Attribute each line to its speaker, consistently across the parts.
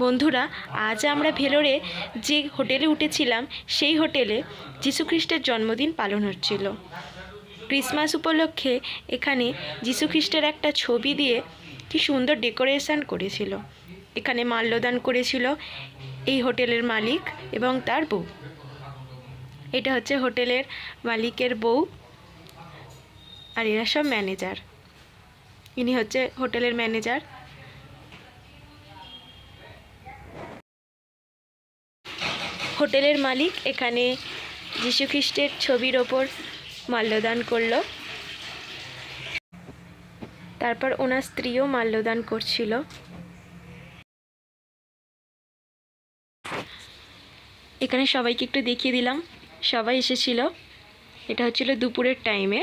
Speaker 1: বন্ধুরা, আজ আমরা ভেলোরে যে হোটেলে উঠেছিলাম, সেই হোটেলে যীশুখ্রিস্টের জন্মদিন পালন হচ্ছিল। ক্রিসমাস উপলক্ষে এখানে যীশুখ্রিস্টের একটা ছবি দিয়ে কি সুন্দর ডেকোরেশন করেছিল। এখানে মাল্যদান করেছিল এই হোটেলের মালিক এবং তার বউ। এটা হচ্ছে হোটেলের মালিকের বউ আর এরা সব ম্যানেজার। ইনি হচ্ছে হোটেলের ম্যানেজার। হোটেলের মালিক এখানে যীশুখ্রিস্টের ছবির ওপর মাল্যদান করল। তারপর ওনার স্ত্রীও মাল্যদান করছিল। এখানে সবাইকে একটু দেখিয়ে দিলাম। সবাই এসেছিল। এটা হচ্ছিল দুপুরের টাইমে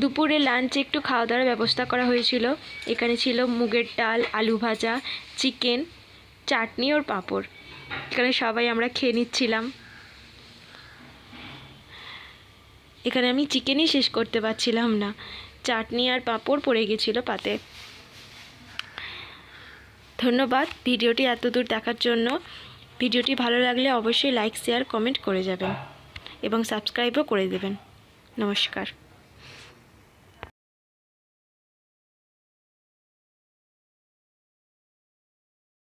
Speaker 1: দুপুরে লাঞ্চে একটু খাওয়া দাওয়ার ব্যবস্থা করা হয়েছিল। এখানে ছিল মুগের ডাল, আলু ভাজা চিকেন চাটনি ওর পাঁপড়। এখানে সবাই আমরা খেয়ে নিচ্ছিলাম। এখানে আমি চিকেনই শেষ করতে পারছিলাম না। চাটনি আর পাঁপড় পড়ে গেছিল পাতে। ধন্যবাদ ভিডিওটি এত দূর দেখার জন্য। ভিডিওটি ভালো লাগলে অবশ্যই লাইক শেয়ার কমেন্ট করে যাবেন এবং সাবস্ক্রাইবও করে দেবেন। নমস্কার।